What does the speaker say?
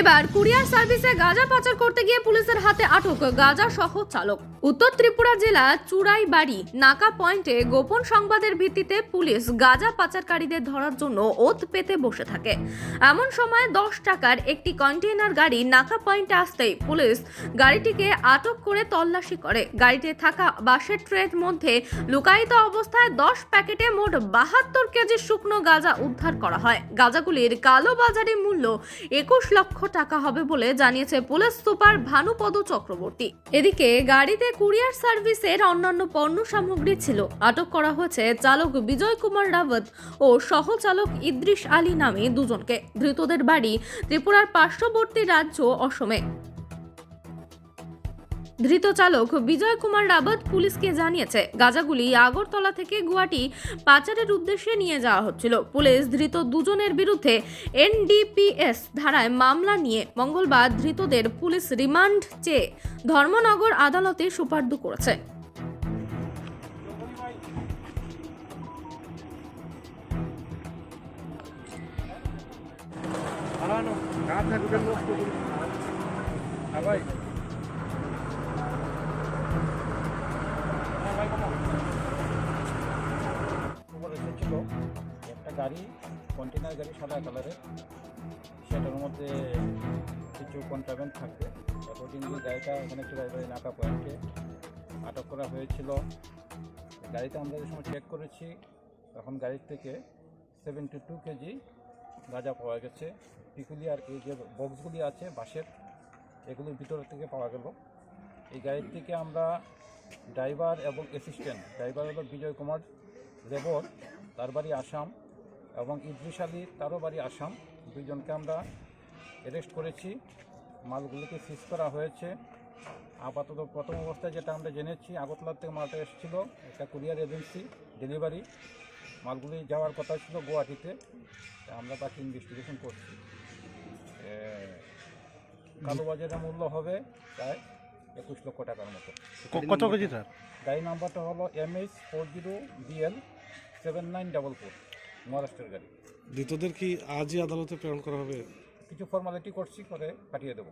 এবার কুরিয়ার সার্ভিসে গাঁজা পাচার করতে গিয়ে পুলিশের হাতে আটক গাঁজা সহ চালক উত্তর ত্রিপুরা জেলা চুড়াইবাড়ি নাকা পয়েন্টে গোপন সংবাদের ভিত্তিতে পুলিশ গাঁজা পাচারকারীদের ধরার জন্য ওত পেতে বসে থাকে। এমন সময় দশ টাকার একটি কন্টেইনার গাড়ি নাকা পয়েন্টে আসতেই পুলিশ গাড়িটিকে আটক করে তল্লাশি করে। গাড়িতে থাকা বাসের ট্রের মধ্যে লুকায়িত অবস্থায় দশ প্যাকেটে মোট বাহাত্তর কেজি শুকনো গাঁজা উদ্ধার করা হয়। গাঁজাগুলির কালো বাজারে মূল্য একুশ লক্ষ টাকা হবে বলে জানিয়েছে পুলিশ সুপার ভানুপদ চক্রবর্তী। এদিকে গাড়িতে কুরিয়ার সার্ভিসের অন্যান্য পণ্য সামগ্রী ছিল। আটক করা হয়েছে চালক বিজয় কুমার রাবত ও সহচালক ইদ্রিস আলী নামে দুজনকে। ধৃতদের বাড়ি ত্রিপুরার পার্শ্ববর্তী রাজ্য অসমে। ধৃত চালক বিজয় কুমার রাবত পুলিশকে জানিয়েছে, গাজাগুলি আগরতলা থেকে গুয়াহাটি পাচারের উদ্দেশ্যে নিয়ে যাওয়া হচ্ছিল। পুলিশ ধৃত দুজনের বিরুদ্ধে এনডিপিএস ধারায় মামলা নিয়ে মঙ্গলবার ধৃতদের পুলিশ রিমান্ড চেয়ে ধর্মনগর আদালতে সুপার্দ করেছে। একটা গাড়ি কন্টেনার গাড়ি সাদা কালারের সেটার মধ্যে কিছু কন্ট্রাভেন্ট থাকবে। অ্যাকর্ডিংলি গাড়িটা এখানে চুরাইবাড়ি নাকা পয়েন্টে আটক করা হয়েছিল। গাড়িতে আমরা যে সময় চেক করেছি, তখন গাড়ির থেকে সেভেন্টি টু কেজি গাঁজা পাওয়া গেছে। পিকুলিয়ার এই যে বক্সগুলি আছে বাসের এগুলির ভিতর থেকে পাওয়া গেল। এই গাড়ির থেকে আমরা ড্রাইভার এবং অ্যাসিস্ট্যান্ট ড্রাইভার হলো বিজয় কুমার লেবর, তার বাড়ি আসাম। এবং ইদ্রিস আলী তারও বাড়ি আসাম। দুইজনকে আমরা অ্যারেস্ট করেছি। মালগুলিকে সিজ করা হয়েছে। আপাতত প্রথম অবস্থায় যেটা আমরা জেনেছি আগরতলার থেকে মালটা এসেছিল একটা কুরিয়ার এজেন্সি ডেলিভারি মালগুলি যাওয়ার কথা ছিল গুয়াহাটিতে। আমরা তাকে ইনভেস্টিগেশন করছি। কালোবাজারের মূল্য হবে প্রায় একুশ লক্ষ টাকার মতো। কত কেজি স্যার গাড়ি নাম্বারটা হলো M H four zero BL seven nine double four মহারাষ্ট্রের গাড়ি। ধৃতদের কি আজই আদালতে প্রেরণ করা হবে? কিছু ফর্মালিটি করছি করে পাঠিয়ে দেবো।